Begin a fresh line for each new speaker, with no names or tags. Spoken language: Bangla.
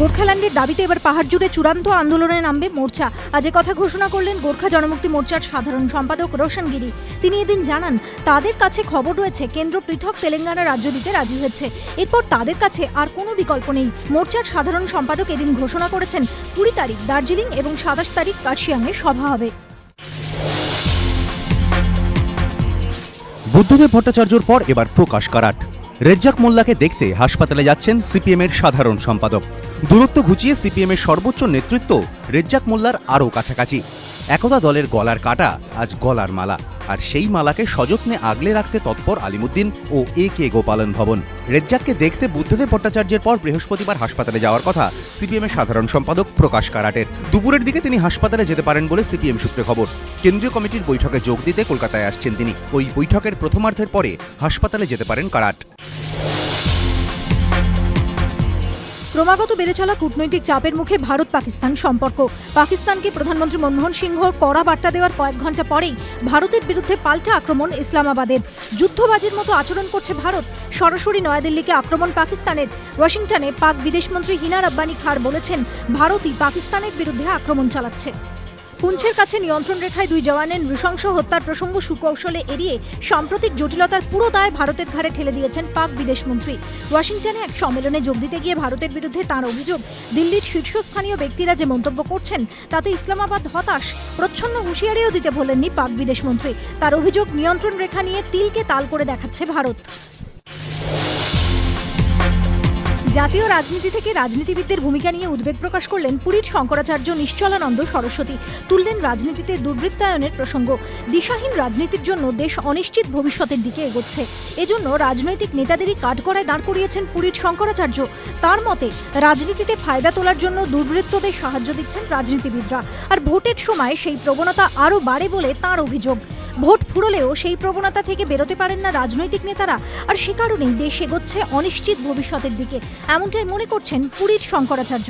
গোর্খাল্যান্ডের দাবিতে এবার পাহাড় জুড়ে চূড়ান্ত আন্দোলনে নামবে মোর্চা। আজ কথা ঘোষণা করলেন গোর্খা জনমুক্তি মোর্চার সাধারণ সম্পাদক রোশন গিরি। তিনি এদিন জানান, তাদের কাছে খবর রয়েছে, কেন্দ্র পৃথক তেলেঙ্গানা রাজ্য দিতে রাজি হয়েছে। এরপর তাদের কাছে আর কোনো বিকল্প নেই। মোর্চার সাধারণ সম্পাদক এদিন ঘোষণা করেছেন, কুড়ি তারিখ দার্জিলিং এবং সাতাশ তারিখ কার্শিয়াংয়ে সভা হবে।
বুদ্ধদেব ভট্টাচার্যর পর এবার প্রকাশ কারাট। রেজ্জাক মোল্লাকে দেখতে হাসপাতালে যাচ্ছেন সিপিএমের সাধারণ সম্পাদক। দূরত্ব ঘুচিয়ে সিপিএমের সর্বোচ্চ নেতৃত্ব রেজ্জাক মোল্লার আরও কাছাকাছি। একদা দলের গলার কাটা আজ গলার মালা। আর সেই মালাকে সযত্নে আগলে রাখতে তৎপর আলিমুদ্দিন ও এ কে গোপালন ভবন। রেজ্জাককে দেখতে বুদ্ধদেব ভট্টাচার্যের পর বৃহস্পতিবার হাসপাতালে যাওয়ার কথা সিপিএমের সাধারণ সম্পাদক প্রকাশ কারাটের। দুপুরের দিকে তিনি হাসপাতালে যেতে পারেন বলে সিপিএম সূত্রে খবর। কেন্দ্রীয় কমিটির বৈঠকে যোগ দিতে কলকাতায় আসছেন তিনি। ওই বৈঠকের প্রথমার্ধের পরে হাসপাতালে যেতে পারেন কারাট।
ক্রমাগত বেড়ে চলা কূটনৈতিক চাপের মুখে ভারত পাকিস্তান সম্পর্ক। পাকিস্তানকে প্রধানমন্ত্রী মনমোহন সিংহ কড়া বার্তা দেওয়ার কয়েক ঘণ্টা পরেই ভারতের বিরুদ্ধে পাল্টা আক্রমণ ইসলামাবাদের। যুদ্ধবাজির মতো আচরণ করছে ভারত। সরাসরি নয়াদিল্লিকে আক্রমণ পাকিস্তানের। ওয়াশিংটনে পাক বিদেশমন্ত্রী হিনা রব্বানি খার বলেছেন, ভারতই পাকিস্তানের বিরুদ্ধে আক্রমণ চালাচ্ছে। পুঞ্চের কাছে নিয়ন্ত্রণ রেখায় দুই জওয়ানের নৃশংস হত্যার প্রসঙ্গ সুকৌশলে এড়িয়ে সাম্প্রতিক জটিলতার পুরো দায় ভারতের ঘাড়ে ঠেলে দিয়েছেন পাক বিদেশমন্ত্রী ওয়াশিংটনে এক সম্মেলনে যোগ দিতে গিয়ে ভারতের বিরুদ্ধে তাঁর অভিযোগ, দিল্লির শীর্ষস্থানীয় ব্যক্তিরা যে মন্তব্য করছেন, তাতে ইসলামাবাদ হতাশ, প্রচ্ছন্ন হুঁশিয়ারিও দিতে বলেননি পাক বিদেশমন্ত্রী তার অভিযোগ নিয়ন্ত্রণ রেখা নিয়ে তিলকে তাল করে দেখাচ্ছে ভারত। জাতীয় রাজনীতি থেকে রাজনীতিবিদদের ভূমিকা নিয়ে উদ্বেগ প্রকাশ করলেন পুরীর শঙ্করাচার্য নিশ্চলানন্দ সরস্বতী। তুললেন রাজনীতিতে দুর্বৃত্তায়নের প্রসঙ্গ। দিশাহীন রাজনীতির জন্য দেশ অনিশ্চিত ভবিষ্যতের দিকে এগোচ্ছে। এজন্য রাজনৈতিক নেতাদেরই কাঠগড়ায় দাঁড় করিয়েছেন পুরীর শঙ্করাচার্য। তার মতে, রাজনীতিতে ফায়দা তোলার জন্য দুর্বৃত্তদের সাহায্য দিচ্ছেন রাজনীতিবিদরা। আর ভোটের সময় সেই প্রবণতা আরও বাড়ে বলে তার অভিযোগ। ভোট ফুরলেও সেই প্রবণতা থেকে বেরোতে পারেন না রাজনৈতিক নেতারা, আর সে কারণেই দেশ এগোচ্ছে অনিশ্চিত ভবিষ্যতের দিকে। এমনটাই মনে করছেন পুরীর শঙ্করাচার্য।